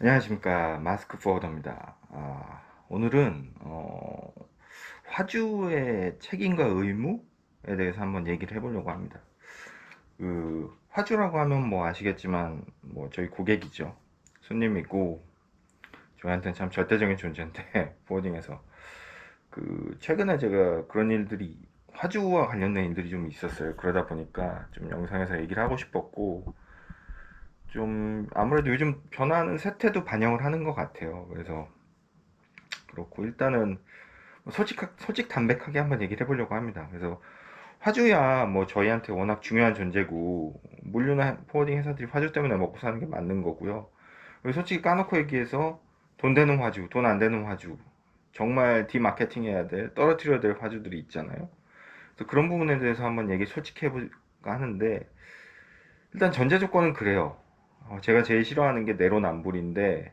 안녕하십니까 마스크 포워더입니다. 아, 오늘은 어, 화주의 책임과 의무에 대해서 한번 얘기를 해보려고 합니다. 그 화주라고 하면 뭐 아시겠지만 뭐 저희 고객이죠. 손님이고 저희한테는 참 절대적인 존재인데 포워딩에서 그 최근에 제가 그런 일들이 화주와 관련된 일들이 좀 있었어요. 그러다 보니까 좀 영상에서 얘기를 하고 싶었고 좀 아무래도 요즘 변화하는 세태도 반영을 하는 것 같아요. 그래서 그렇고 일단은 뭐 솔직 솔직 담백하게 한번 얘기를 해보려고 합니다. 그래서 화주야 뭐 저희한테 워낙 중요한 존재고 물류나 포워딩 회사들이 화주 때문에 먹고 사는 게 맞는 거고요. 솔직히 까놓고 얘기해서 돈 되는 화주, 돈 안 되는 화주, 정말 디마케팅 해야 될, 떨어뜨려야 될 화주들이 있잖아요. 그래서 그런 부분에 대해서 한번 얘기 솔직히 해볼까 하는데 일단 전제 조건은 그래요. 어, 제가 제일 싫어하는 게 내로남불인데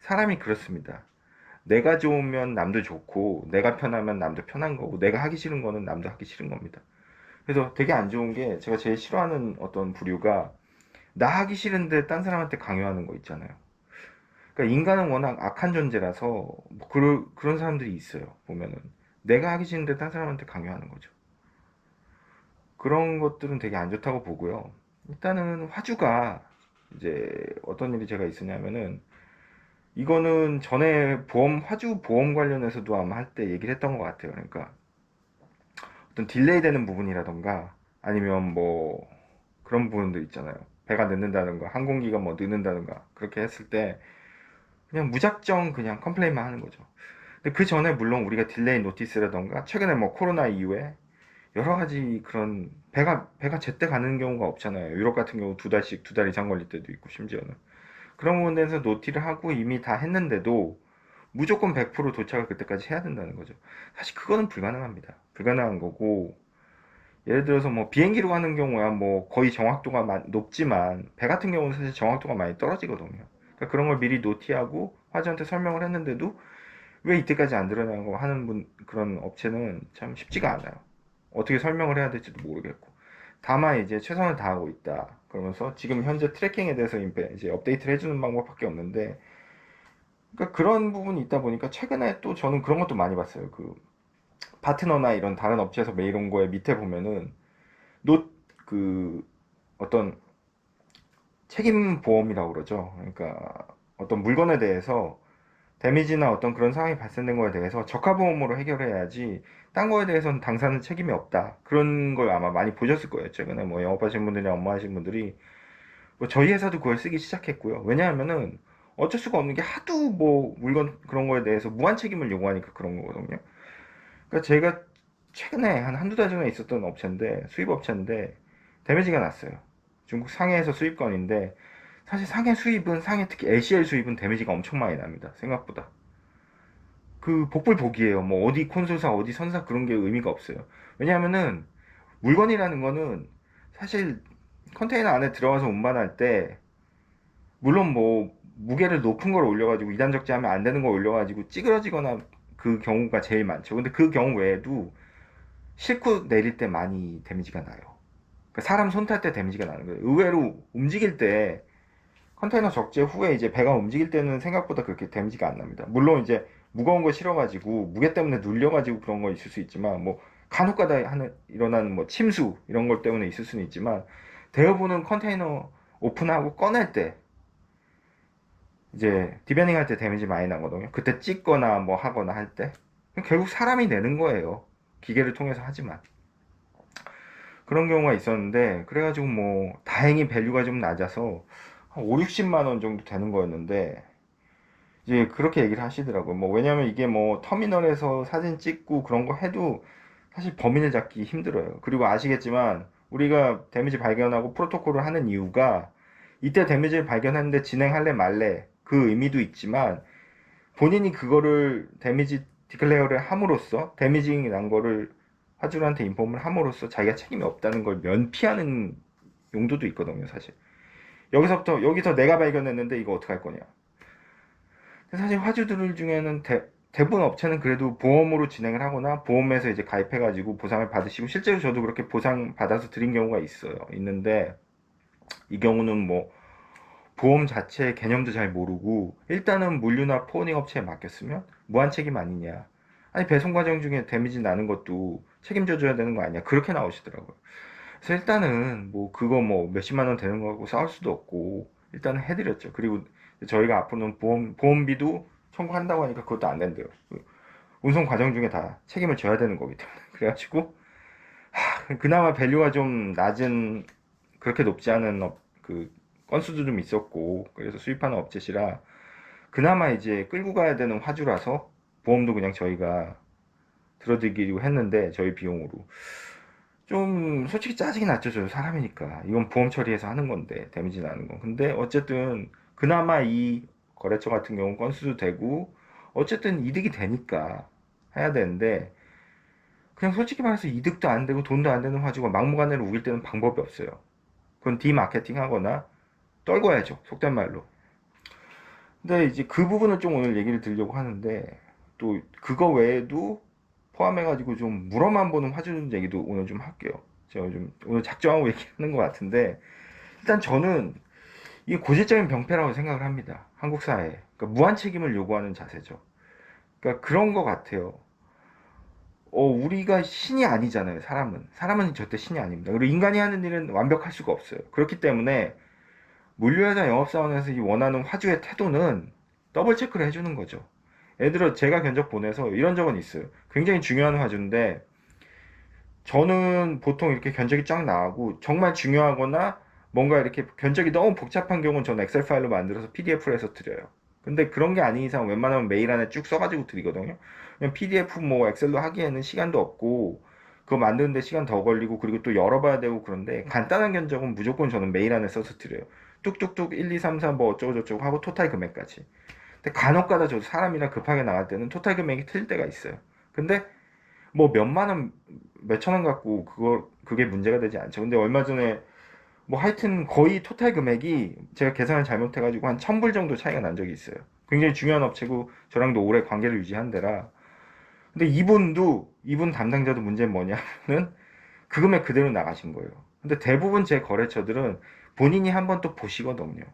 사람이 그렇습니다. 내가 좋으면 남도 좋고 내가 편하면 남도 편한 거고 내가 하기 싫은 거는 남도 하기 싫은 겁니다. 그래서 되게 안 좋은 게 제가 제일 싫어하는 어떤 부류가 나 하기 싫은데 딴 사람한테 강요하는 거 있잖아요. 그러니까 인간은 워낙 악한 존재라서 뭐 그런 그런 사람들이 있어요. 보면은 내가 하기 싫은데 딴 사람한테 강요하는 거죠. 그런 것들은 되게 안 좋다고 보고요. 일단은 화주가 이제 어떤 일이 제가 있었냐면은 이거는 전에 보험 화주 보험 관련해서도 아마 할 때 얘기를 했던 것 같아요. 그러니까 어떤 딜레이 되는 부분이라던가 아니면 뭐 그런 부분들 있잖아요. 배가 늦는다든가 항공기가 뭐 늦는다든가 그렇게 했을 때 그냥 무작정 그냥 컴플레인만 하는 거죠. 근데 그 전에 물론 우리가 딜레이 노티스라던가 최근에 뭐 코로나 이후에 여러 가지 그런 배가 배가 제때 가는 경우가 없잖아요. 유럽 같은 경우 두 달씩 두 달 이상 걸릴 때도 있고 심지어는 그런 부분에서 노티를 하고 이미 다 했는데도 무조건 100% 도착을 그때까지 해야 된다는 거죠. 사실 그거는 불가능합니다. 불가능한 거고 예를 들어서 뭐 비행기로 가는 경우야 뭐 거의 정확도가 높지만 배 같은 경우는 사실 정확도가 많이 떨어지거든요. 그러니까 그런 걸 미리 노티하고 화주한테 설명을 했는데도 왜 이때까지 안 드러나고 하는 분 그런 업체는 참 쉽지가 않아요. 어떻게 설명을 해야 될지도 모르겠고. 다만 이제 최선을 다하고 있다. 그러면서 지금 현재 트래킹에 대해서 이제 업데이트를 해주는 방법밖에 없는데 그러니까 그런 부분이 있다 보니까 최근에 또 저는 그런 것도 많이 봤어요. 그 파트너나 이런 다른 업체에서 메일 온 거에 밑에 보면은 노그 어떤 책임 보험이라고 그러죠. 그러니까 어떤 물건에 대해서 데미지나 어떤 그런 상황이 발생된 거에 대해서 적합보험으로 해결해야지 딴 거에 대해서는 당사는 책임이 없다. 그런 걸 아마 많이 보셨을 거예요 최근에. 뭐 영업하시는 분들이나 업무하시는 분들이. 뭐 저희 회사도 그걸 쓰기 시작했고요. 왜냐하면은 어쩔 수가 없는 게 하도 뭐 물건 그런 거에 대해서 무한 책임을 요구하니까 그런 거거든요. 그러니까 제가 최근에 한 한두 달 전에 있었던 업체인데 수입 업체인데 데미지가 났어요. 중국 상해에서 수입건인데 사실 상해 수입은 상해 특히 LCL 수입은 데미지가 엄청 많이 납니다. 생각보다. 그 복불복이에요. 뭐 어디 콘솔사 어디 선사 그런 게 의미가 없어요. 왜냐하면은 물건이라는 거는 사실 컨테이너 안에 들어가서 운반할 때 물론 뭐 무게를 높은 걸 올려가지고 이단 적재하면 안 되는 걸 올려가지고 찌그러지거나 그 경우가 제일 많죠. 근데 그 경우 외에도 싣고 내릴 때 많이 데미지가 나요. 그러니까 사람 손 탈 때 데미지가 나는 거예요. 의외로 움직일 때 컨테이너 적재 후에 이제 배가 움직일 때는 생각보다 그렇게 데미지가 안 납니다. 물론 이제 무거운 거 실어가지고 무게 때문에 눌려가지고 그런 거 있을 수 있지만 뭐 간혹가다 하는 일어나는 뭐 침수 이런 것 때문에 있을 수는 있지만 대부분은 컨테이너 오픈하고 꺼낼 때 이제 디베닝 할 때 데미지 많이 나거든요. 그때 찍거나 뭐 하거나 할 때 결국 사람이 내는 거예요. 기계를 통해서 하지만 그런 경우가 있었는데 그래가지고 뭐 다행히 밸류가 좀 낮아서 한 5, 60만 원 정도 되는 거였는데 이제 그렇게 얘기를 하시더라고요. 뭐 왜냐면 이게 뭐 터미널에서 사진 찍고 그런 거 해도 사실 범인을 잡기 힘들어요. 그리고 아시겠지만 우리가 데미지 발견하고 프로토콜을 하는 이유가 이때 데미지를 발견했는데 진행할래 말래 그 의미도 있지만 본인이 그거를 데미지 디클레어를 함으로써 데미지 난 거를 화주한테 인폼을 함으로써 자기가 책임이 없다는 걸 면피하는 용도도 있거든요, 사실. 여기서부터 여기서 내가 발견했는데 이거 어떻게 할 거냐. 사실 화주들 중에는 대, 대부분 업체는 그래도 보험으로 진행을 하거나 보험에서 이제 가입해가지고 보상을 받으시고 실제로 저도 그렇게 보상 받아서 드린 경우가 있어요. 있는데 이 경우는 뭐 보험 자체 개념도 잘 모르고 일단은 물류나 포닝 업체에 맡겼으면 무한 책임 아니냐. 아니 배송 과정 중에 데미지 나는 것도 책임져 줘야 되는 거 아니야. 그렇게 나오시더라고요. 그래서 일단은 뭐 그거 뭐 몇십만 원 되는 거하고 싸울 수도 없고 일단은 해드렸죠. 그리고 저희가 앞으로는 보험 보험비도 청구한다고 하니까 그것도 안 된대요. 그 운송 과정 중에 다 책임을 져야 되는 거기 때문에 그래가지고 하, 그나마 밸류가 좀 낮은 그렇게 높지 않은 업, 그 건수도 좀 있었고 그래서 수입하는 업체시라 그나마 이제 끌고 가야 되는 화주라서 보험도 그냥 저희가 들어드리기로 했는데 저희 비용으로 좀 솔직히 짜증이 났죠 저 사람이니까. 이건 보험 처리해서 하는 건데 데미지 나는 건 근데 어쨌든 그나마 이 거래처 같은 경우는 건수도 되고 어쨌든 이득이 되니까 해야 되는데 그냥 솔직히 말해서 이득도 안 되고 돈도 안 되는 화주가 막무가내로 우길 때는 방법이 없어요. 그건 디마케팅 하거나 떨궈야죠 속된 말로. 근데 이제 그 부분을 좀 오늘 얘기를 드리려고 하는데 또 그거 외에도 포함해가지고 좀 물어만 보는 화주 얘기도 오늘 좀 할게요. 제가 좀 오늘 작정하고 얘기하는 것 같은데 일단 저는 이게 고질적인 병폐라고 생각을 합니다. 한국 사회에. 그러니까 무한 책임을 요구하는 자세죠. 그러니까 그런 것 같아요. 어, 우리가 신이 아니잖아요, 사람은. 사람은 절대 신이 아닙니다. 그리고 인간이 하는 일은 완벽할 수가 없어요. 그렇기 때문에 물류회사 영업사원에서 이 원하는 화주의 태도는 더블 체크를 해주는 거죠. 들어 제가 견적 보내서 이런 적은 있어요. 굉장히 중요한 화주인데 저는 보통 이렇게 견적이 쫙 나가고 정말 중요하거나 뭔가 이렇게 견적이 너무 복잡한 경우는 저는 엑셀 파일로 만들어서 PDF로 해서 드려요. 근데 그런 게 아닌 이상 웬만하면 메일 안에 쭉 써가지고 드리거든요. 그냥 PDF 뭐 엑셀로 하기에는 시간도 없고 그거 만드는데 시간 더 걸리고 그리고 또 열어봐야 되고 그런데 간단한 견적은 무조건 저는 메일 안에 써서 드려요. 뚝뚝뚝 1, 2, 3, 4 뭐 어쩌고저쩌고 하고 토탈 금액까지. 근데 간혹가다 저도 사람이랑 급하게 나갈 때는 토탈 금액이 틀릴 때가 있어요. 근데 뭐 몇만 원, 몇천 원 갖고 그거 그게 문제가 되지 않죠. 근데 얼마 전에 뭐 하여튼 거의 토탈 금액이 제가 계산을 잘못해가지고 한 천 불 정도 차이가 난 적이 있어요. 굉장히 중요한 업체고 저랑도 오래 관계를 유지한 데라. 근데 이분도 이분 담당자도 문제는 뭐냐면은 그 금액 그대로 나가신 거예요. 근데 대부분 제 거래처들은 본인이 한번 또 보시거든요.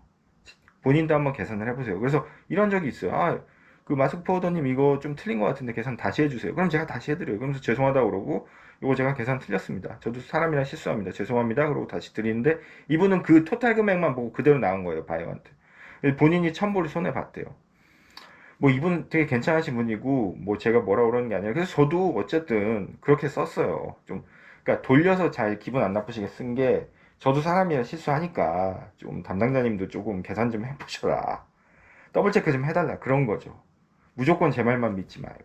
본인도 한번 계산을 해보세요. 그래서 이런 적이 있어요. 아, 그 마스크 파우더님 이거 좀 틀린 것 같은데 계산 다시 해주세요. 그럼 제가 다시 해드려요. 그러면서 죄송하다고 그러고 이거 제가 계산 틀렸습니다. 저도 사람이라 실수합니다. 죄송합니다. 그러고 다시 드리는데 이분은 그 토탈 금액만 보고 그대로 나온 거예요. 바이오한테. 본인이 천불을 손해 봤대요. 뭐 이분 되게 괜찮으신 분이고 뭐 제가 뭐라 그러는 게 아니라 그래서 저도 어쨌든 그렇게 썼어요. 좀 그러니까 돌려서 잘 기분 안 나쁘시게 쓴 게 저도 사람이라 실수하니까 좀 담당자님도 조금 계산 좀 해보셔라. 더블 체크 좀 해달라 그런 거죠. 무조건 제 말만 믿지 말고.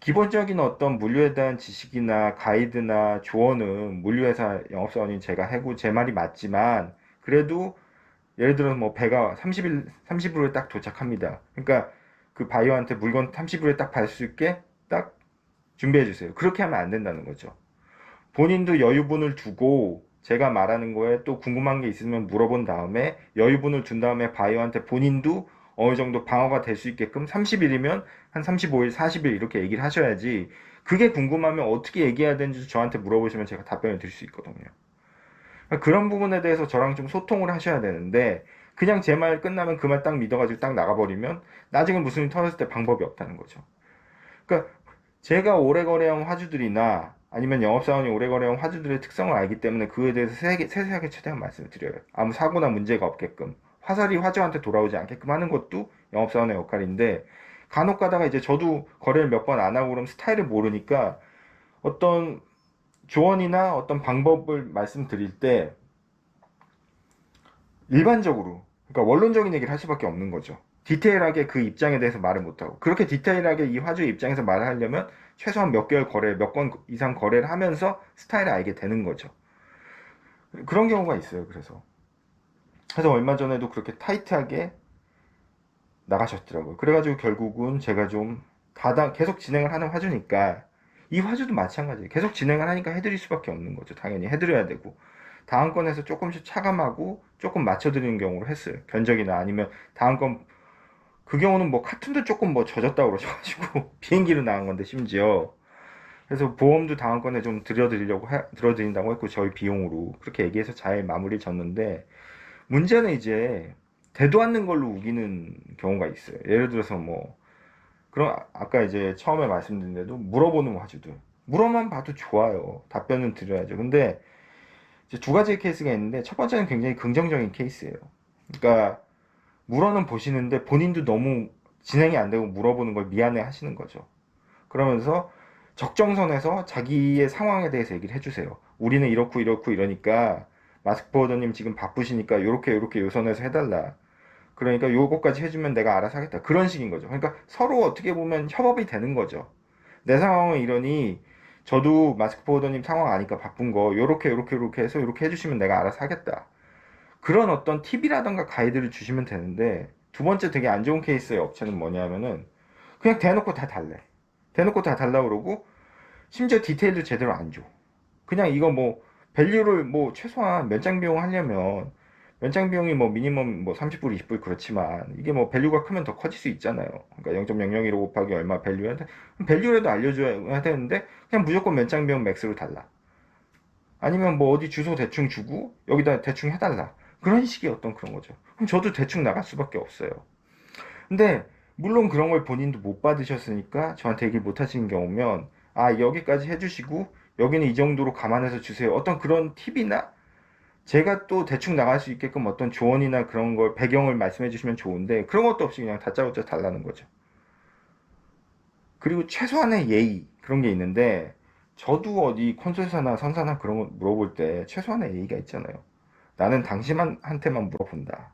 기본적인 어떤 물류에 대한 지식이나 가이드나 조언은 물류회사 영업사원인 제가 해고 제 말이 맞지만 그래도 예를 들어 뭐 배가 30일 30일에 딱 도착합니다. 그러니까 그 바이오한테 물건 30일에 딱 받을 수 있게 딱 준비해 주세요. 그렇게 하면 안 된다는 거죠. 본인도 여유분을 두고 제가 말하는 거에 또 궁금한 게 있으면 물어본 다음에 여유분을 둔 다음에 바이오한테 본인도 어느 정도 방어가 될 수 있게끔 30일이면 한 35일, 40일 이렇게 얘기를 하셔야지 그게 궁금하면 어떻게 얘기해야 되는지 저한테 물어보시면 제가 답변을 드릴 수 있거든요. 그러니까 그런 부분에 대해서 저랑 좀 소통을 하셔야 되는데 그냥 제 말 끝나면 그 말 딱 믿어가지고 딱 나가버리면 나중에 무슨 일 터졌을 때 방법이 없다는 거죠. 그러니까 제가 오래 거래한 화주들이나 아니면 영업사원이 오래 거래한 화주들의 특성을 알기 때문에 그에 대해서 세세하게 최대한 말씀을 드려요. 아무 사고나 문제가 없게끔. 화살이 화주한테 돌아오지 않게끔 하는 것도 영업사원의 역할인데 간혹 가다가 이제 저도 거래를 몇 번 안 하고 그럼 스타일을 모르니까 어떤 조언이나 어떤 방법을 말씀드릴 때 일반적으로 그러니까 원론적인 얘기를 할 수밖에 없는 거죠. 디테일하게 그 입장에 대해서 말을 못하고 그렇게 디테일하게 이 화주의 입장에서 말을 하려면 최소한 몇 개월 거래, 몇 건 이상 거래를 하면서 스타일을 알게 되는 거죠. 그런 경우가 있어요. 그래서 그래서 얼마 전에도 그렇게 타이트하게 나가셨더라고요. 그래가지고 결국은 제가 좀 가다 계속 진행을 하는 화주니까 이 화주도 마찬가지예요. 계속 진행을 하니까 해드릴 수밖에 없는 거죠. 당연히 해드려야 되고 다음 건에서 조금씩 차감하고 조금 맞춰드리는 경우로 했어요. 견적이나 아니면 다음 건 그 경우는 뭐 카툰도 조금 뭐 젖었다고 그러셔가지고 비행기로 나간 건데 심지어 그래서 보험도 다음 건에 좀 들여드리려고 해, 들어드린다고 했고 저희 비용으로 그렇게 얘기해서 잘 마무리 졌는데 문제는 이제 되도 않는 걸로 우기는 경우가 있어요. 예를 들어서 뭐 그럼 아- 아까 이제 처음에 말씀드린 대로 물어보는 화주들 물어만 봐도 좋아요. 답변은 드려야죠. 근데 이제 두 가지의 케이스가 있는데 첫 번째는 굉장히 긍정적인 케이스예요. 그러니까 물어는 보시는데 본인도 너무 진행이 안 되고 물어보는 걸 미안해 하시는 거죠. 그러면서 적정선에서 자기의 상황에 대해서 얘기를 해주세요. 우리는 이렇고 이렇고 이러니까 마스크 보더님 지금 바쁘시니까 요렇게 요렇게 요 선에서 해달라. 그러니까 요거까지 해주면 내가 알아서 하겠다. 그런 식인 거죠. 그러니까 서로 어떻게 보면 협업이 되는 거죠. 내 상황은 이러니 저도 마스크 보더님 상황 아니까 바쁜 거 요렇게 요렇게 요렇게 해서 요렇게 해주시면 내가 알아서 하겠다. 그런 어떤 팁이라던가 가이드를 주시면 되는데 두 번째 되게 안 좋은 케이스의 업체는 뭐냐면은 그냥 대놓고 다 달래. 대놓고 다 달라 그러고 심지어 디테일도 제대로 안 줘. 그냥 이거 뭐 밸류를 뭐 최소한 면장 비용 하려면 면장 비용이 뭐 미니멈 뭐 30불, 20불 그렇지만 이게 뭐 밸류가 크면 더 커질 수 있잖아요. 그러니까 0.001 곱하기 얼마 밸류야 돼? 밸류라도 알려줘야 되는데 그냥 무조건 면장 비용 맥스로 달라. 아니면 뭐 어디 주소 대충 주고 여기다 대충 해달라. 그런 식의 어떤 그런 거죠. 그럼 저도 대충 나갈 수밖에 없어요. 근데 물론 그런 걸 본인도 못 받으셨으니까 저한테 얘기 못 하시는 경우면 아 여기까지 해주시고 여기는 이 정도로 감안해서 주세요. 어떤 그런 팁이나 제가 또 대충 나갈 수 있게끔 어떤 조언이나 그런 걸 배경을 말씀해 주시면 좋은데 그런 것도 없이 그냥 다짜고짜 달라는 거죠. 그리고 최소한의 예의 그런 게 있는데 저도 어디 콘솔사나 선사나 그런 거 물어볼 때 최소한의 예의가 있잖아요. 나는 당신한테만 물어본다.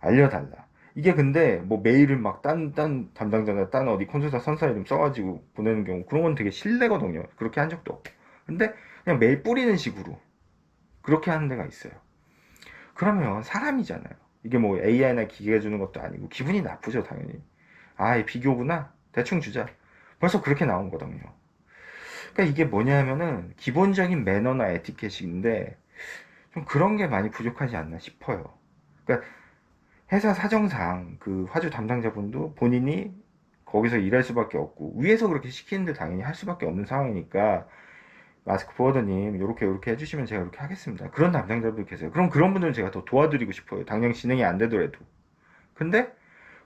알려달라. 이게 근데 뭐 메일을 막 딴 딴 담당자나 딴 어디 콘솔사 선사 이름 써가지고 보내는 경우 그런 건 되게 실례거든요. 그렇게 한 적도 없고. 근데 그냥 메일 뿌리는 식으로 그렇게 하는 데가 있어요. 그러면 사람이잖아요. 이게 뭐 AI나 기계가 주는 것도 아니고 기분이 나쁘죠, 당연히. 아, 이 비교구나. 대충 주자. 벌써 그렇게 나온 거거든요. 그러니까 이게 뭐냐면은 기본적인 매너나 에티켓인데 좀 그런 게 많이 부족하지 않나 싶어요. 그러니까 회사 사정상 그 화주 담당자분도 본인이 거기서 일할 수밖에 없고 위에서 그렇게 시키는데 당연히 할 수밖에 없는 상황이니까 마스크 보어더님 요렇게 요렇게 해주시면 제가 이렇게 하겠습니다. 그런 담당자분들 계세요. 그럼 그런 분들은 제가 더 도와드리고 싶어요. 당장 진행이 안 되더라도. 근데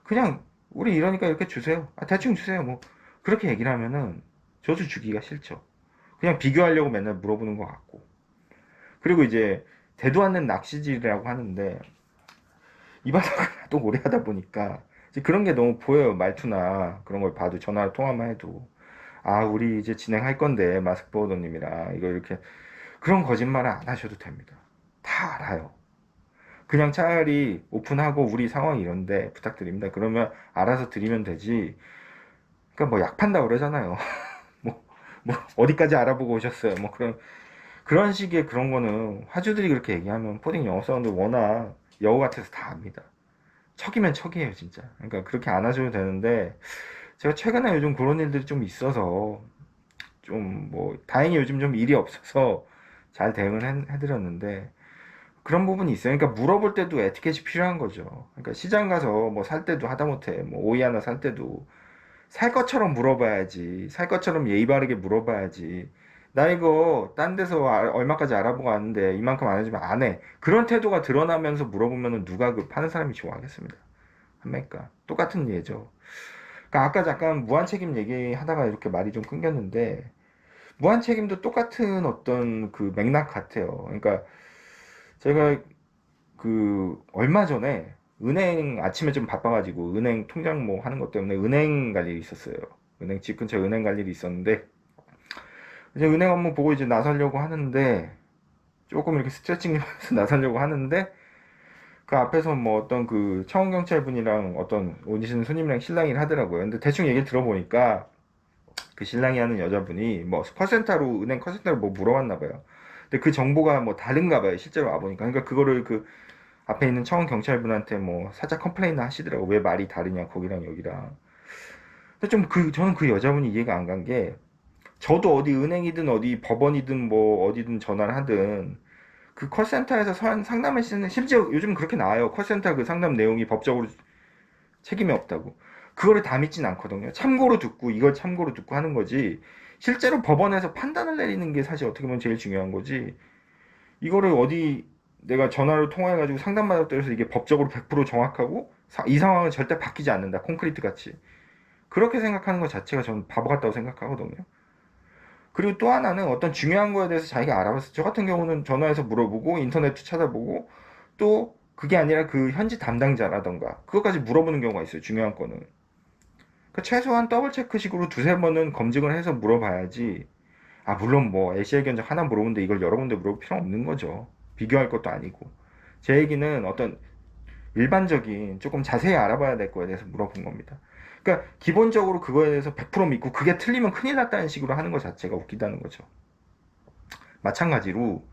그냥 우리 이러니까 이렇게 주세요. 아, 대충 주세요. 뭐 그렇게 얘기를 하면은 저도 주기가 싫죠. 그냥 비교하려고 맨날 물어보는 것 같고. 그리고 이제 대도 않는 낚시질이라고 하는데 이 바닥을 또 오래 하다 보니까 그런 게 너무 보여요. 말투나 그런 걸 봐도 전화 통화만 해도 아 우리 이제 진행할 건데 마스크 보더님이랑 이거 이렇게 그런 거짓말을 안 하셔도 됩니다. 다 알아요. 그냥 차라리 오픈하고 우리 상황이 이런데 부탁드립니다. 그러면 알아서 드리면 되지. 그러니까 뭐 약 판다 그러잖아요. 뭐, 뭐 어디까지 알아보고 오셨어요. 뭐 그런 그런 식의 그런 거는 화주들이 그렇게 얘기하면 포딩 영업사원들 워낙 여우 같아서 다 압니다. 척이면 척이에요, 진짜. 그러니까 그렇게 안 하셔도 되는데 제가 최근에 요즘 그런 일들이 좀 있어서 좀 뭐 다행히 요즘 좀 일이 없어서 잘 대응을 해, 해드렸는데 그런 부분이 있어요. 그러니까 물어볼 때도 에티켓이 필요한 거죠. 그러니까 시장 가서 뭐 살 때도 하다못해 뭐 오이 하나 살 때도 살 것처럼 물어봐야지. 살 것처럼 예의 바르게 물어봐야지. 나 이거 딴 데서 아- 얼마까지 알아보고 왔는데 이만큼 안 해주면 안 해. 그런 태도가 드러나면서 물어보면 누가 그 파는 사람이 좋아하겠습니다. 판매가 똑같은 예죠. 그러니까 아까 잠깐 무한 책임 얘기하다가 이렇게 말이 좀 끊겼는데 무한 책임도 똑같은 어떤 그 맥락 같아요. 그러니까 제가 그 얼마 전에 은행 아침에 좀 바빠가지고 은행 통장 뭐 하는 것 때문에 은행 갈 일이 있었어요. 은행 집 근처에 은행 갈 일이 있었는데 이제 은행 업무 보고 이제 나서려고 하는데 조금 이렇게 스트레칭 하면서 나서려고 하는데 그 앞에서 뭐 어떤 그 청원 경찰 분이랑 어떤 오시는 손님이랑 신랑이 하더라고요. 근데 대충 얘기 들어보니까 그 신랑이 하는 여자분이 뭐 컷센터로 은행 컷센터로 뭐 물어봤나 봐요. 근데 그 정보가 뭐 다른가 봐요. 실제로 와 보니까. 그러니까 그거를 그 앞에 있는 청원 경찰 분한테 뭐 살짝 컴플레인 하시더라고. 왜 말이 다르냐 거기랑 여기랑. 근데 좀 그 저는 그 여자분이 이해가 안 간 게 저도 어디 은행이든 어디 법원이든 뭐 어디든 전화를 하든 그 콜센터에서 선- 상담을 시는 심지어 요즘 그렇게 나와요. 콜센터 그 상담 내용이 법적으로 책임이 없다고. 그거를 다 믿진 않거든요. 참고로 듣고 이걸 참고로 듣고 하는 거지. 실제로 법원에서 판단을 내리는 게 사실 어떻게 보면 제일 중요한 거지. 이거를 어디 내가 전화로 통화해가지고 상담받았다 해서 이게 법적으로 100% 정확하고 사- 이 상황은 절대 바뀌지 않는다. 콘크리트 같이. 그렇게 생각하는 것 자체가 저는 바보 같다고 생각하거든요. 그리고 또 하나는 어떤 중요한 거에 대해서 자기가 알아봤어. 저 같은 경우는 전화해서 물어보고 인터넷도 찾아보고 또 그게 아니라 그 현지 담당자라던가 그것까지 물어보는 경우가 있어요. 중요한 거는. 그러니까 최소한 더블 체크식으로 두세 번은 검증을 해서 물어봐야지. 아 물론 뭐 ACL 견적 하나 물어보는데 이걸 여러 군데 물어볼 필요 없는 거죠. 비교할 것도 아니고. 제 얘기는 어떤 일반적인 조금 자세히 알아봐야 될 거에 대해서 물어본 겁니다. 그러니까 기본적으로 그거에 대해서 100% 믿고 그게 틀리면 큰일 났다는 식으로 하는 것 자체가 웃기다는 거죠. 마찬가지로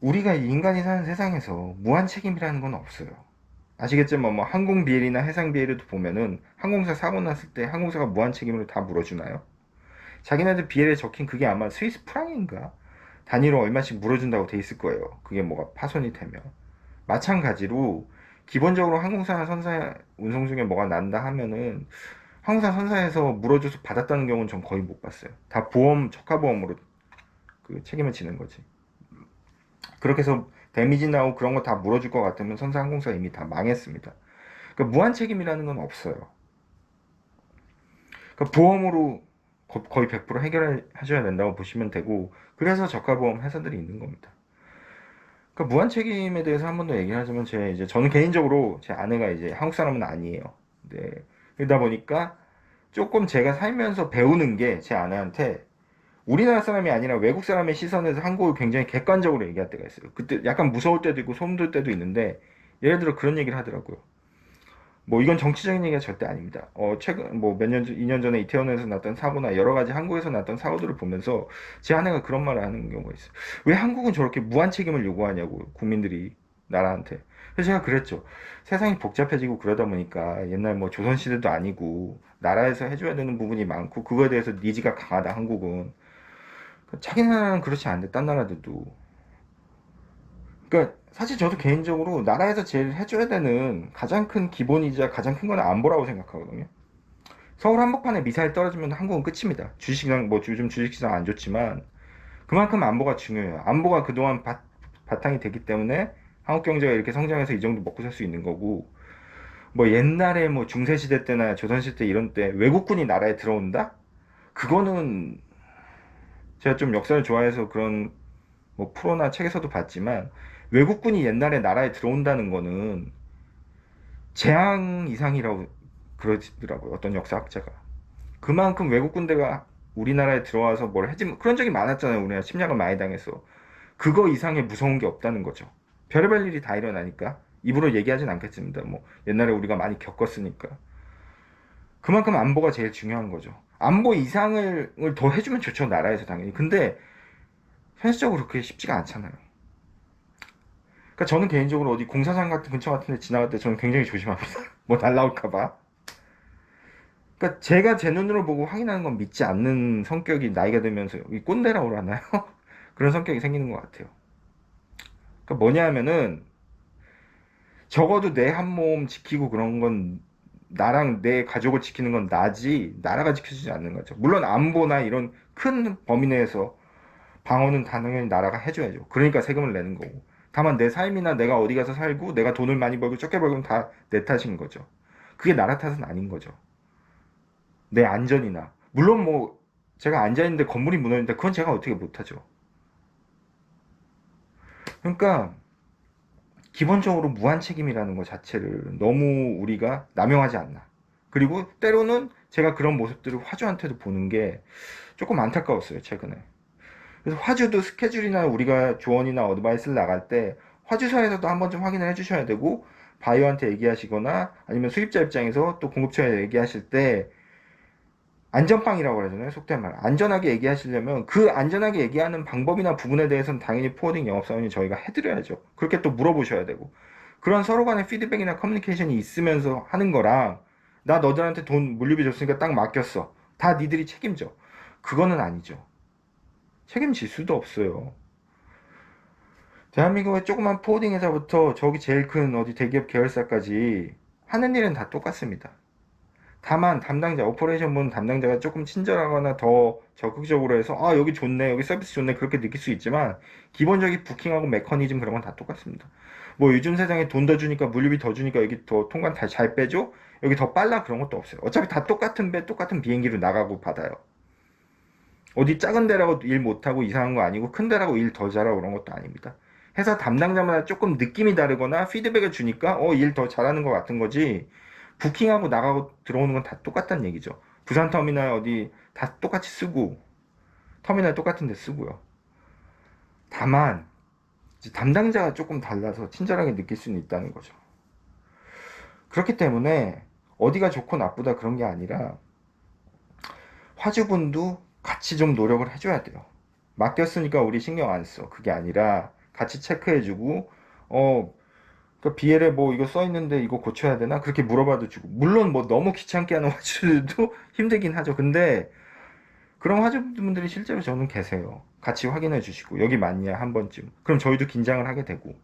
우리가 이 인간이 사는 세상에서 무한 책임이라는 건 없어요. 아시겠지만 뭐 항공 비엘이나 해상 비엘에도 보면은 항공사 사고 났을 때 항공사가 무한 책임으로 다 물어주나요? 자기네들 비엘에 적힌 그게 아마 스위스 프랑인가 단위로 얼마씩 물어준다고 돼 있을 거예요. 그게 뭐가 파손이 되면 마찬가지로 기본적으로 항공사나 선사 운송 중에 뭐가 난다 하면은 항공사 선사에서 물어줘서 받았다는 경우는 전 거의 못 봤어요. 다 보험 적합보험으로 그 책임을 지는 거지. 그렇게 해서 데미지 나고 그런 거 다 물어줄 것 같으면 선사 항공사 이미 다 망했습니다. 그러니까 무한 책임이라는 건 없어요. 그러니까 보험으로 거- 거의 100% 해결하셔야 된다고 보시면 되고 그래서 저가보험 회사들이 있는 겁니다. 그러니까 무한 책임에 대해서 한 번 더 얘기하자면 제 이제 저는 개인적으로 제 아내가 이제 한국 사람은 아니에요. 네. 그러다 보니까 조금 제가 살면서 배우는 게 제 아내한테 우리나라 사람이 아니라 외국 사람의 시선에서 한국을 굉장히 객관적으로 얘기할 때가 있어요. 그때 약간 무서울 때도 있고 소름 돋을 때도 있는데 예를 들어 그런 얘기를 하더라고요. 뭐 이건 정치적인 얘기가 절대 아닙니다. 어 최근 뭐 몇 년 전, 2년 전에 이태원에서 났던 사고나 여러 가지 한국에서 났던 사고들을 보면서 제 아내가 그런 말을 하는 경우가 있어요. 왜 한국은 저렇게 무한 책임을 요구하냐고 국민들이 나라한테. 그래서 제가 그랬죠. 세상이 복잡해지고 그러다 보니까 옛날 뭐 조선시대도 아니고 나라에서 해줘야 되는 부분이 많고 그거에 대해서 니즈가 강하다 한국은. 자기 나라는 그렇지 않대 딴 나라들도. 그러니까 사실 저도 개인적으로 나라에서 제일 해줘야 되는 가장 큰 기본이자 가장 큰 건 안보라고 생각하거든요. 서울 한복판에 미사일 떨어지면 한국은 끝입니다. 주식시장 뭐 요즘 주식시장 안 좋지만 그만큼 안보가 중요해요. 안보가 그동안 바, 바탕이 됐기 때문에 한국 경제가 이렇게 성장해서 이 정도 먹고 살 수 있는 거고 뭐 옛날에 뭐 중세시대 때나 조선시대 때 이런 때 외국군이 나라에 들어온다? 그거는 제가 좀 역사를 좋아해서 그런 뭐 프로나 책에서도 봤지만 외국군이 옛날에 나라에 들어온다는 거는 재앙 이상이라고 그러더라고요. 어떤 역사학자가. 그만큼 외국 군대가 우리나라에 들어와서 뭘 해지 그런 적이 많았잖아요. 우리나라 침략을 많이 당해서. 그거 이상의 무서운 게 없다는 거죠. 별의별 일이 다 일어나니까 입으로 얘기하진 않겠습니다. 뭐 옛날에 우리가 많이 겪었으니까. 그만큼 안보가 제일 중요한 거죠. 안보 이상을 더 해주면 좋죠. 나라에서 당연히. 근데 현실적으로 그게 쉽지가 않잖아요. 그러니까 저는 개인적으로 어디 공사장 같은 근처 같은 데 지나갈 때 저는 굉장히 조심합니다. 뭐 날라올까봐. 그러니까 제가 제 눈으로 보고 확인하는 건 믿지 않는 성격이 나이가 들면서 이 꼰대라고 그러나요? 그런 성격이 생기는 것 같아요. 그러니까 뭐냐 하면은 적어도 내 한 몸 지키고 그런 건 나랑 내 가족을 지키는 건 나지 나라가 지켜주지 않는 거죠. 물론 안보나 이런 큰 범위 내에서 방어는 당연히 나라가 해줘야죠. 그러니까 세금을 내는 거고. 다만 내 삶이나 내가 어디 가서 살고 내가 돈을 많이 벌고 적게 벌면 다내 탓인 거죠. 그게 나라 탓은 아닌 거죠. 내 안전이나 물론 뭐 제가 앉아 있는데 건물이 무너진다 그건 제가 어떻게 못하죠. 그러니까 기본적으로 무한 책임이라는 것 자체를 너무 우리가 남용하지 않나. 그리고 때로는 제가 그런 모습들을 화주한테도 보는 게 조금 안타까웠어요 최근에. 그래서 화주도 스케줄이나 우리가 조언이나 어드바이스를 나갈 때 화주사에서도 한번 좀 확인을 해주셔야 되고 바이오한테 얘기하시거나 아니면 수입자 입장에서 또 공급처에 얘기하실 때 안전빵이라고 그러잖아요 속된 말. 안전하게 얘기하시려면 그 안전하게 얘기하는 방법이나 부분에 대해서는 당연히 포워딩 영업사원이 저희가 해드려야죠. 그렇게 또 물어보셔야 되고. 그런 서로 간의 피드백이나 커뮤니케이션이 있으면서 하는 거랑 나 너들한테 돈 물류비 줬으니까 딱 맡겼어. 다 니들이 책임져. 그거는 아니죠 책임질 수도 없어요. 대한민국의 조그만 포워딩 회사부터 저기 제일 큰 어디 대기업 계열사까지 하는 일은 다 똑같습니다. 다만 담당자, 오퍼레이션 본 담당자가 조금 친절하거나 더 적극적으로 해서 아 여기 좋네, 여기 서비스 좋네 그렇게 느낄 수 있지만 기본적인 부킹하고 메커니즘 그런 건 다 똑같습니다. 뭐 요즘 세상에 돈 더 주니까 물류비 더 주니까 여기 더 통관 다 잘 빼줘? 여기 더 빨라 그런 것도 없어요. 어차피 다 똑같은 배, 똑같은 비행기로 나가고 받아요. 어디 작은 데라고 일 못하고 이상한 거 아니고 큰 데라고 일 더 잘하고 그런 것도 아닙니다. 회사 담당자마다 조금 느낌이 다르거나 피드백을 주니까 어 일 더 잘하는 것 같은 거지 부킹하고 나가고 들어오는 건 다 똑같다는 얘기죠. 부산 터미널 어디 다 똑같이 쓰고 터미널 똑같은 데 쓰고요. 다만 담당자가 조금 달라서 친절하게 느낄 수는 있다는 거죠. 그렇기 때문에 어디가 좋고 나쁘다 그런 게 아니라 화주분도 같이 좀 노력을 해줘야 돼요. 맡겼으니까 우리 신경 안 써. 그게 아니라 같이 체크해주고 어 그 BL에 뭐 이거 써 있는데 이거 고쳐야 되나 그렇게 물어봐도 주고 물론 뭐 너무 귀찮게 하는 화주들도 힘들긴 하죠. 근데 그런 화주분들이 실제로 저는 계세요. 같이 확인해 주시고 여기 맞냐 한 번쯤. 그럼 저희도 긴장을 하게 되고.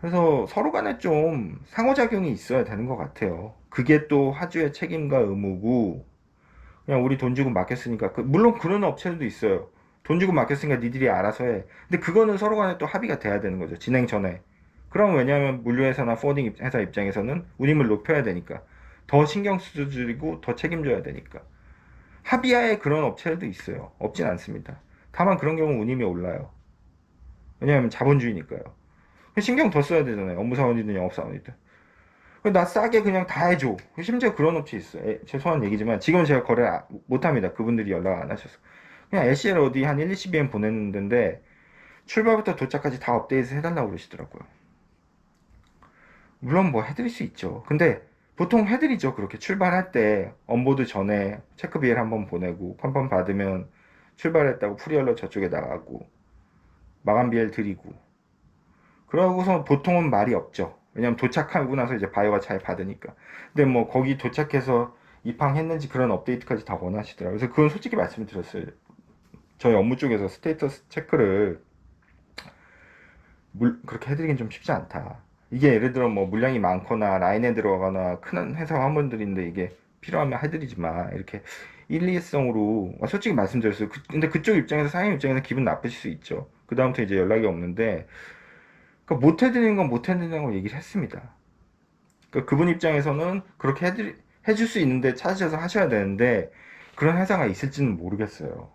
그래서 서로 간에 좀 상호작용이 있어야 되는 것 같아요. 그게 또 화주의 책임과 의무고 그냥 우리 돈 주고 맡겼으니까 그- 물론 그런 업체들도 있어요. 돈 주고 맡겼으니까 니들이 알아서 해. 근데 그거는 서로 간에 또 합의가 돼야 되는 거죠. 진행 전에. 그럼 왜냐하면 물류회사나 포워딩 입- 회사 입장에서는 운임을 높여야 되니까 더 신경 쓰주고 더 책임져야 되니까 합의하에 그런 업체들도 있어요. 없진 않습니다. 다만 그런 경우 운임이 올라요. 왜냐하면 자본주의니까요. 신경 더 써야 되잖아요. 업무사원이든 영업사원이든. 나 싸게 그냥 다 해줘. 심지어 그런 업체 있어요. 에, 죄송한 얘기지만 지금은 제가 거래 아- 못합니다. 그분들이 연락 안 하셔서. 그냥 LCL 어디 한 1, 20엔 보냈는데 출발부터 도착까지 다 업데이트 해달라고 그러시더라고요. 물론 뭐 해드릴 수 있죠. 근데 보통 해드리죠. 그렇게 출발할 때 언보드 전에 체크 비엘 한번 보내고 컨펌 받으면 출발했다고 프리얼러 저쪽에 나가고 마감 비엘 드리고 그러고서 보통은 말이 없죠. 왜냐면 도착하고 나서 이제 바이오가 잘 받으니까. 근데 뭐 거기 도착해서 입항했는지 그런 업데이트까지 다 원하시더라고요. 그래서 그건 솔직히 말씀을 드렸어요. 저희 업무 쪽에서 스테이터스 체크를 물, 그렇게 해드리긴 좀 쉽지 않다. 이게 예를 들어 뭐 물량이 많거나 라인에 들어가거나 큰 회사 화물들인데 이게 필요하면 해드리지만 이렇게 일리성으로 아, 솔직히 말씀드렸어요. 그- 근데 그쪽 입장에서 사장님 입장에서 기분 나쁘실 수 있죠. 그 다음부터 이제 연락이 없는데 그러니까 못 해드리는 건 못 해드리는 거 얘기를 했습니다. 그러니까 그분 입장에서는 그렇게 해드리, 해줄 수 있는데 찾으셔서 하셔야 되는데 그런 회사가 있을지는 모르겠어요.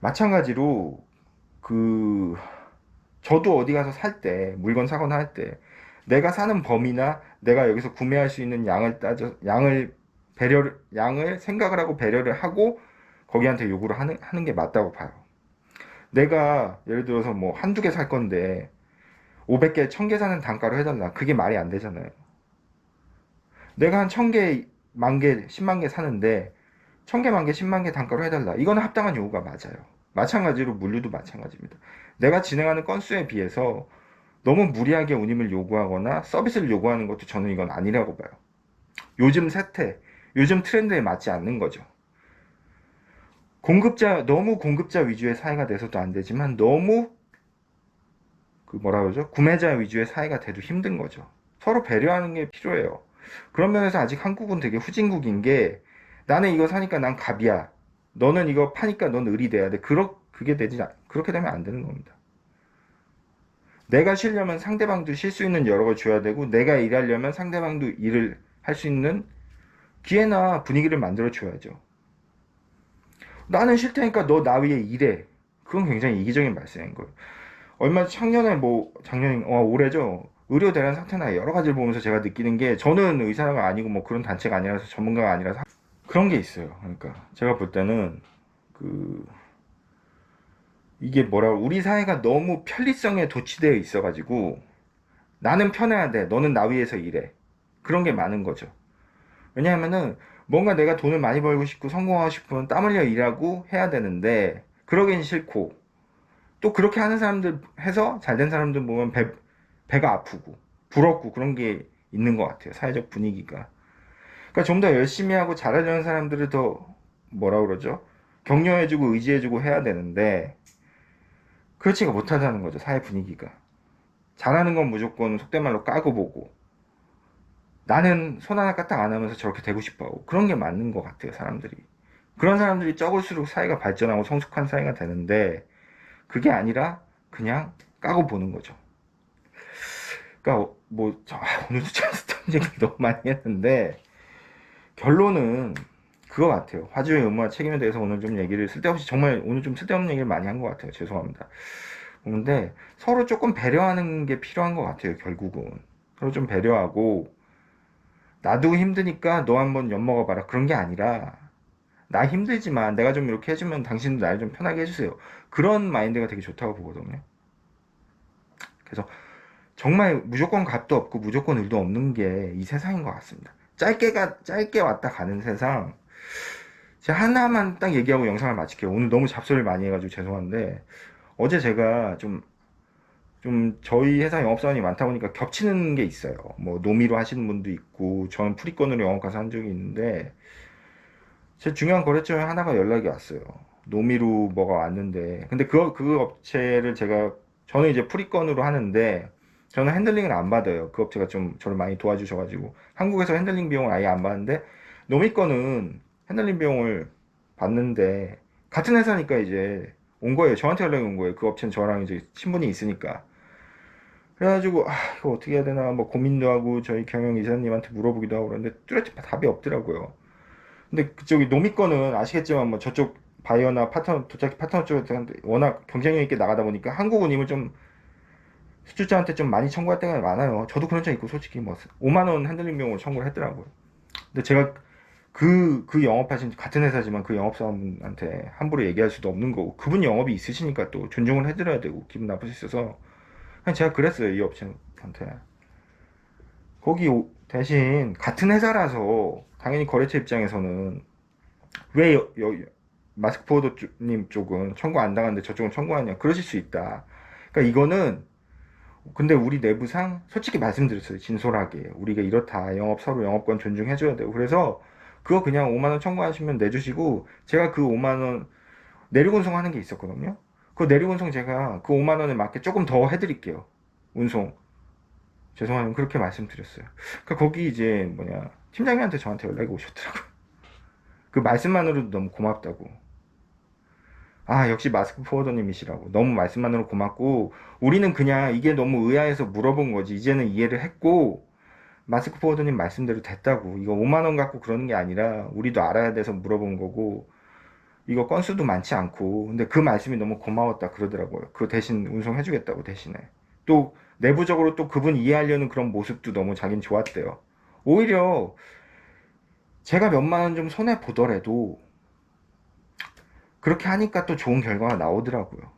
마찬가지로 그 저도 어디 가서 살 때 물건 사거나 할 때 내가 사는 범위나 내가 여기서 구매할 수 있는 양을 따져 양을 배려를 양을 생각을 하고 배려를 하고 거기한테 요구를 하는 하는 게 맞다고 봐요. 내가 예를 들어서 뭐 한두 개 살 건데 500개, 1000개 사는 단가로 해달라. 그게 말이 안 되잖아요. 내가 한 1000개, 만 개, 10만 개 사는데 1000개, 만 개, 10만 개 단가로 해달라. 이거는 합당한 요구가 맞아요. 마찬가지로 물류도 마찬가지입니다. 내가 진행하는 건수에 비해서 너무 무리하게 운임을 요구하거나 서비스를 요구하는 것도 저는 이건 아니라고 봐요. 요즘 세태, 요즘 트렌드에 맞지 않는 거죠. 공급자, 너무 공급자 위주의 사회가 돼서도 안 되지만 너무 그 뭐라 그러죠? 구매자 위주의 사회가 돼도 힘든 거죠. 서로 배려하는 게 필요해요. 그런 면에서 아직 한국은 되게 후진국인 게 나는 이거 사니까 난 갑이야. 너는 이거 파니까 넌 을이 돼야 돼. 그러, 그게 되지, 않- 그렇게 되면 안 되는 겁니다. 내가 쉬려면 상대방도 쉴 수 있는 여러 걸 줘야 되고, 내가 일하려면 상대방도 일을 할 수 있는 기회나 분위기를 만들어 줘야죠. 나는 쉴 테니까 너 나 위해 일해. 그건 굉장히 이기적인 말씀인 거예요. 얼마 작년에 뭐 작년에 어 올해죠 의료 대란 사태나 여러 가지를 보면서 제가 느끼는 게 저는 의사가 아니고 뭐 그런 단체가 아니라서 전문가가 아니라서 그런 게 있어요. 그러니까 제가 볼 때는 그 이게 뭐라고 우리 사회가 너무 편리성에 도취되어 있어가지고 나는 편해야 돼. 너는 나 위해서 일해. 그런 게 많은 거죠. 왜냐하면은 뭔가 내가 돈을 많이 벌고 싶고 성공하고 싶으면 땀 흘려 일하고 해야 되는데 그러긴 싫고 또 그렇게 하는 사람들 해서 잘 된 사람들 보면 배, 배가 아프고 부럽고 그런 게 있는 것 같아요. 사회적 분위기가. 그러니까 좀 더 열심히 하고 잘하려는 사람들을 더 뭐라 그러죠? 격려해주고 의지해주고 해야 되는데 그렇지가 못하다는 거죠. 사회 분위기가. 잘하는 건 무조건 속된 말로 까고 보고 나는 손 하나 까딱 안 하면서 저렇게 되고 싶어 하고 그런 게 맞는 것 같아요 사람들이 그런 사람들이 적을수록 사회가 발전하고 성숙한 사회가 되는데 그게 아니라 그냥 까고 보는 거죠. 그러니까 뭐 저, 아, 오늘도 참 스탄 얘기 너무 많이 했는데 결론은 그거 같아요. 화주의 의무와 책임에 대해서 오늘 좀 얘기를 쓸데없이 정말 오늘 좀 쓸데없는 얘기를 많이 한 것 같아요. 죄송합니다. 근데 서로 조금 배려하는 게 필요한 것 같아요 결국은. 서로 좀 배려하고 나도 힘드니까 너 한번 엿 먹어 봐라. 그런 게 아니라 나 힘들지만 내가 좀 이렇게 해주면 당신도 나를 좀 편하게 해주세요. 그런 마인드가 되게 좋다고 보거든요. 그래서 정말 무조건 값도 없고 무조건 을도 없는 게 이 세상인 것 같습니다. 짧게가 짧게 왔다 가는 세상. 제가 하나만 딱 얘기하고 영상을 마칠게요. 오늘 너무 잡소리를 많이 해가지고 죄송한데 어제 제가 좀좀 저희 회사 영업사원이 많다 보니까 겹치는 게 있어요. 뭐 노미로 하시는 분도 있고 저는 프리건으로 영업 가서 한 적이 있는데 제 중요한 거래처에 하나가 연락이 왔어요. 노미로 뭐가 왔는데 근데 그, 그 업체를 제가 저는 이제 프리건으로 하는데 저는 핸들링을 안 받아요. 그 업체가 좀 저를 많이 도와주셔가지고 한국에서 핸들링 비용을 아예 안 받는데 노미 거는 핸들링 비용을 받는데 같은 회사니까 이제 온 거예요. 저한테 연락이 온 거예요. 그 업체는 저랑 이제 친분이 있으니까. 그래가지고 아 이거 어떻게 해야 되나 뭐 고민도 하고 저희 경영 이사님한테 물어보기도 하고 그러는데 뚜렷이 답이 없더라고요. 근데 그쪽이 노미 거는 아시겠지만 뭐 저쪽 바이어나 파트너 도자기 파트너 쪽한테 워낙 경쟁력 있게 나가다 보니까 한국 운임을 좀 수출자한테 좀 많이 청구할 때가 많아요. 저도 그런 적 있고 솔직히 뭐 5만 원 핸들링 비용을 청구를 했더라고요. 근데 제가 그, 그 영업하신, 같은 회사지만 그 영업사원한테 함부로 얘기할 수도 없는 거고, 그분 영업이 있으시니까 또 존중을 해드려야 되고, 기분 나쁠 수 있어서, 그냥 제가 그랬어요, 이 업체한테. 거기 오- 대신 같은 회사라서, 당연히 거래처 입장에서는, 왜 여, 여, 마스크포워더님 쪽은 청구 안 당하는데 저쪽은 청구하냐, 그러실 수 있다. 그러니까 이거는, 근데 우리 내부상, 솔직히 말씀드렸어요, 진솔하게. 우리가 이렇다. 영업, 서로 영업권 존중해줘야 되고. 그래서, 그거 그냥 5만 원 청구하시면 내주시고, 제가 그 5만 원 내리운송 하는 게 있었거든요. 그 내리운송 제가 그 5만 원에 맞게 조금 더 해드릴게요. 운송. 죄송하면 그렇게 말씀드렸어요. 그 거기 이제 뭐냐, 팀장님한테 저한테 연락이 오셨더라고요. 그 말씀만으로도 너무 고맙다고. 아, 역시 마스크 포워더님이시라고. 너무 말씀만으로 고맙고, 우리는 그냥 이게 너무 의아해서 물어본 거지. 이제는 이해를 했고, 마스크 포워더님 말씀대로 됐다고. 이거 5만원 갖고 그러는 게 아니라, 우리도 알아야 돼서 물어본 거고, 이거 건수도 많지 않고, 근데 그 말씀이 너무 고마웠다 그러더라고요. 그 대신 운송해주겠다고 대신에. 또, 내부적으로 또 그분 이해하려는 그런 모습도 너무 자긴 좋았대요. 오히려, 제가 몇만 원 좀 손해 보더라도, 그렇게 하니까 또 좋은 결과가 나오더라고요.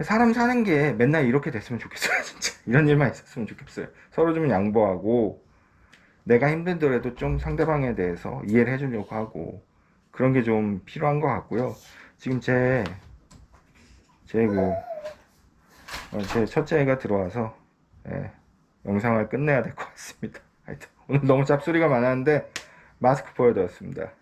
사람 사는 게 맨날 이렇게 됐으면 좋겠어요, 진짜. 이런 일만 있었으면 좋겠어요. 서로 좀 양보하고, 내가 힘들더라도 좀 상대방에 대해서 이해를 해주려고 하고, 그런 게 좀 필요한 것 같고요. 지금 제, 제 그, 어, 제 첫째 애가 들어와서, 예, 영상을 끝내야 될 것 같습니다. 하여튼, 오늘 너무 잡소리가 많았는데, 마스크 보여드렸습니다.